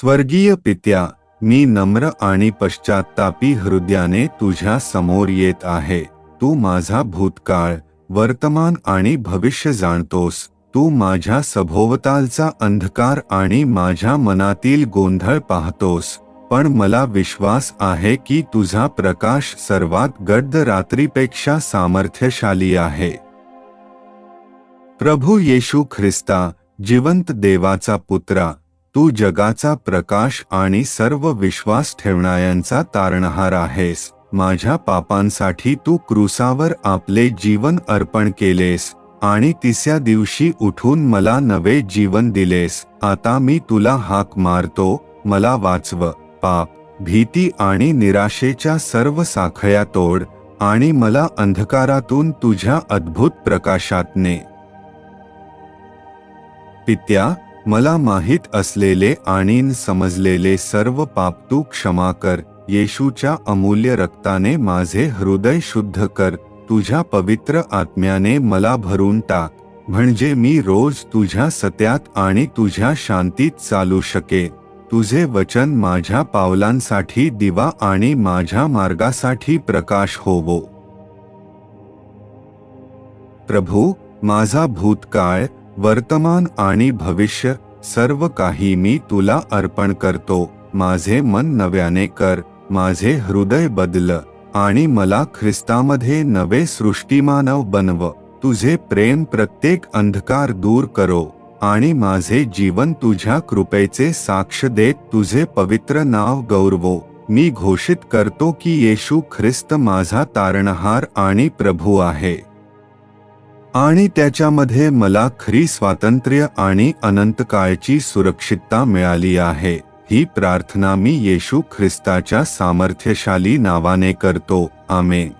स्वर्गीय पित्या मी नम्र आणि पश्चात्तापी हृदयाने तुझ्या समोर येत आहे. तू माझा भूतकाळ वर्तमान आणि भविष्य जाणतोस. तू माझ्या सभोवतालचा अंधकार आणि माझ्या मनातील गोंधळ पाहतोस. पण मला विश्वास आहे की तुझा प्रकाश सर्वात गड्ड रात्रीपेक्षा सामर्थ्यशाली आहे. प्रभू येशू ख्रिस्ता जिवंत देवाचा पुत्रा तू जगाचा प्रकाश आणि सर्व विश्वास ठेवणाऱ्यांचा तारणहार आहेस. माझ्या पापांसाठी तू क्रुसावर आपले जीवन अर्पण केलेस आणि तिसऱ्या दिवशी उठून मला नवे जीवन दिलेस. आता मी तुला हाक मारतो मला वाचव. पाप भीती आणि निराशेच्या सर्व साखळ्या तोड आणि मला अंधकारातून तुझ्या अद्भुत प्रकाशात ने. पित्या मला माहीत असलेले आणि समजलेले सर्व पाप तू क्षमा कर येशूच्या अमूल्य रक्ताने माझे हृदय शुद्ध कर तुझ्या पवित्र आत्म्याने मला भरून टाक म्हणजे मी रोज तुझ्या सत्यात आणि तुझ्या शांतीत चालू शके तुझे वचन माझ्या पावलांसाठी दिवा आणि माझ्या मार्गासाठी प्रकाश होवो. प्रभू माझा भूतकाळ वर्तमान आणि भविष्य सर्व काही मी तुला अर्पण करतो. माझे मन नव्याने कर माझे हृदय बदल आणि मला ख्रिस्तामध्ये नवे सृष्टीमानव बनव. तुझे प्रेम प्रत्येक अंधकार दूर करो आणि माझे जीवन तुझ्या कृपेचे साक्ष देत तुझे पवित्र नाव गौरवो. मी घोषित करतो की येशू ख्रिस्त माझा तारणहार आणि प्रभू आहे. आणि त्याच्यामध्ये मला खरी स्वातंत्र्य आणि अनंतकाळची सुरक्षितता मिळाली आहे. ही प्रार्थना मी येशू ख्रिस्ताच्या सामर्थ्यशाली नावाने करतो. आमेन.